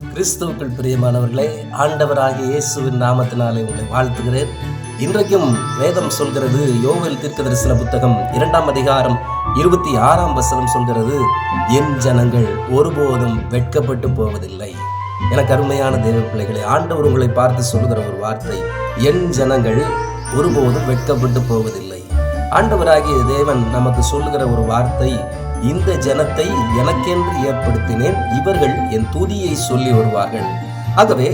கிறிஸ்துவுக்குள் பிரியமானவர்களே ஆண்டவராகிய இயேசுவின் நாமத்தினாலே உங்களை வாழ்த்துகிறேன். இன்றைக்கும் வேதம் சொல்கிறது யோவேல் தீர்க்க தரிசன புத்தகம் இரண்டாம் அதிகாரம் இருபத்தி ஆறாம் வசனம் சொல்கிறது என் ஜனங்கள் ஒருபோதும் வெட்கப்பட்டு போவதில்லை. எனக்கு அருமையான தேவ பிள்ளைகளை ஆண்டவர் உங்களை பார்த்து சொல்லுகிற ஒரு வார்த்தை என் ஜனங்கள் ஒருபோதும் வெட்கப்பட்டு போவதில்லை. ஆண்டவராகிய தேவன் நமக்கு சொல்லுகிற ஒரு வார்த்தை இந்த ஜனத்தை எனக்கென்று ஏற்படுத்தினேன் இவர்கள் என் துதியை சொல்லி வருவார்கள். ஆகவே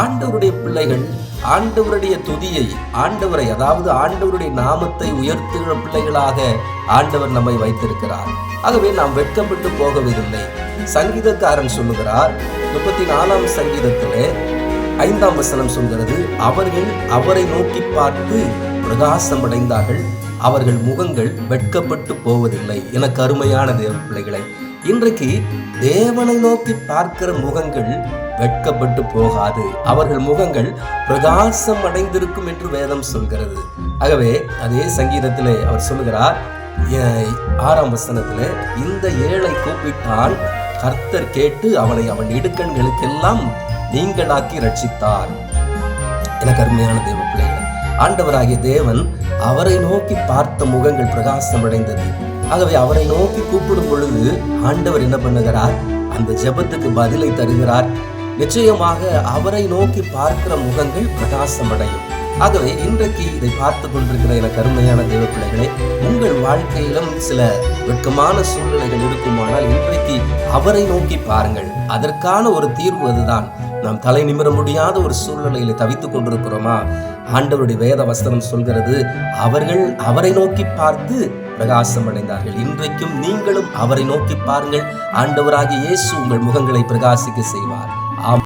ஆண்டவருடைய பிள்ளைகள் ஆண்டவருடைய துதியை ஆண்டவரை அதாவது ஆண்டவருடைய நாமத்தை உயர்த்துகிற பிள்ளைகளாக ஆண்டவர் நம்மை வைத்திருக்கிறார். ஆகவே நாம் வெட்கப்பட்டு போகவில்லை. சங்கீதக்காரன் சொல்லுகிறார் முப்பத்தி நாலாம் சங்கீதத்திலே ஐந்தாம் வசனம் சொல்கிறது அவர்கள் அவரை நோக்கி பார்த்து பிரகாசம் அடைந்தார்கள் அவர்கள் முகங்கள் வெட்கப்பட்டு போவதில்லை. என கருமையான தேவ பிள்ளைகளை இன்றைக்கு தேவனை நோக்கி பார்க்கிற முகங்கள் வெட்கப்பட்டு போகாது. அவர்கள் முகங்கள் பிரகாசம் அடைந்திருக்கும் என்று வேதம் சொல்கிறது. ஆகவே அதே சங்கீதத்திலே அவர் சொல்லுகிறார் ஆறாம் வசனத்தில் இந்த ஏழை கூப்பிட்டான் கர்த்தர் கேட்டு அவனை அவன் இடுக்கண்களுக்கெல்லாம் நீங்களாக்கி ரட்சித்தார். என கருமையான தேவ பிள்ளைகள் ஆண்டவராகிய தேவன் அவரை நோக்கி பார்த்த முகங்கள் பிரகாசம் அடைந்தது ஆகவே அவரை நோக்கி கூப்பிடும் பொழுது ஆண்டவர் என்ன பண்ணுகிறார்? அந்த ஜெபத்துக்கு பதிலை தருகிறார். நிச்சயமாக அவரை நோக்கி பார்க்கிற முகங்கள் பிரகாசம் அடையும் ஆகவே இன்றைக்கு இதை பார்த்து கொண்டிருக்கிற என கருமையான தேவ பிள்ளைகளே உங்கள் வாழ்க்கையிலும் சில வெட்கமான சூழ்நிலைகள் இருக்குமானால் இன்றைக்கு அவரை நோக்கி பாருங்கள். அதற்கான ஒரு தீர்வு அதுதான். நாம் தலை நிமிர முடியாத ஒரு சூழ்நிலையில தவித்துக் கொண்டிருக்கிறோமா? ஆண்டவருடைய வேத வசனம் சொல்கிறது அவர்கள் அவரை நோக்கி பார்த்து பிரகாசம் அடைந்தார்கள் இன்றைக்கும் நீங்களும் அவரை நோக்கி பாருங்கள். ஆண்டவராகிய இயேசு உங்கள் முகங்களை பிரகாசிக்க செய்வார்.